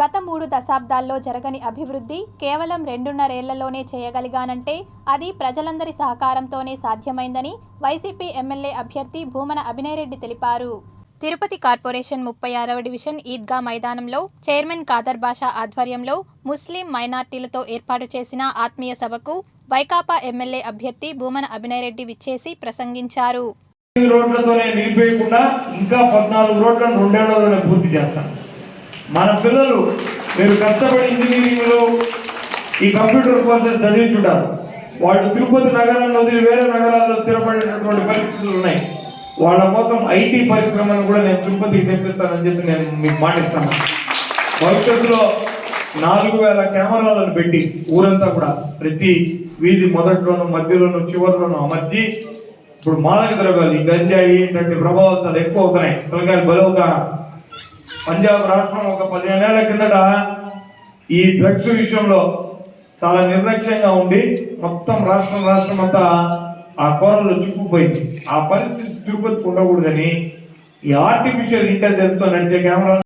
గత మూడు దశాబ్దాల్లో జరగని అభివృద్ధి కేవలం రెండున్నరేళ్ళలోనే చేయగలిగానంటే అది ప్రజలందరి సహకారంతోనే సాధ్యమైందని వైసీపీ ఎమ్మెల్యే అభ్యర్థి భూమన అభినయరెడ్డి తెలిపారు. తిరుపతి కార్పొరేషన్ ముప్పై ఆరవ డివిజన్ ఈద్గా మైదానంలో చైర్మన్ కాదర్ బాషా ఆధ్వర్యంలో ముస్లిం మైనార్టీలతో ఏర్పాటు చేసిన ఆత్మీయ సభకు వైకాపా ఎమ్మెల్యే అభ్యర్థి భూమన అభినయరెడ్డి విచ్చేసి ప్రసంగించారు. రోడ్లతోనే నిలిపేయకుండా ఇంకా పద్నాలుగు రోడ్లను రెండేళ్ళలోనే పూర్తి చేస్తాం. మన పిల్లలు మీరు కష్టపడి ఇంజనీరింగ్లో ఈ కంప్యూటర్ కోర్సెస్ చదివించుంటారు. వాళ్ళు తిరుపతి నగరాన్ని వదిలి వేరే నగరాల్లో స్థిరపడినటువంటి పరిస్థితులు ఉన్నాయి. వాళ్ళ కోసం ఐటీ పరిశ్రమను కూడా నేను తిరుపతికి తెప్పిస్తానని చెప్పి నేను మీకు మాటిస్తాను. భవిష్యత్తులో నాలుగు వేల కెమెరాలను పెట్టి ఊరంతా కూడా ప్రతి వీధి మొదట్లోనూ మధ్యలోను చివరిలోనూ అమర్చి ఇప్పుడు మాదక ద్రవ్యాలు ఈ గంజాయి ఇటువంటి ప్రభావితాలు ఎక్కువ అవుతున్నాయి. పిల్లకాయలు బలవుగా పంజాబ్ రాష్ట్రం ఒక పదిహేనేళ్ళ కిందట ఈ డ్రగ్స్ విషయంలో చాలా నిర్లక్ష్యంగా ఉండి మొత్తం రాష్ట్రం రాష్ట్రం అంతా ఆ కోరల్లో చిక్కుపోయింది ఆ పరిస్థితి తిరుపతికి ఉండకూడదని ఈ ఆర్టిఫిషియల్ ఇంటెలిజెన్స్తో నడిచే కెమెరా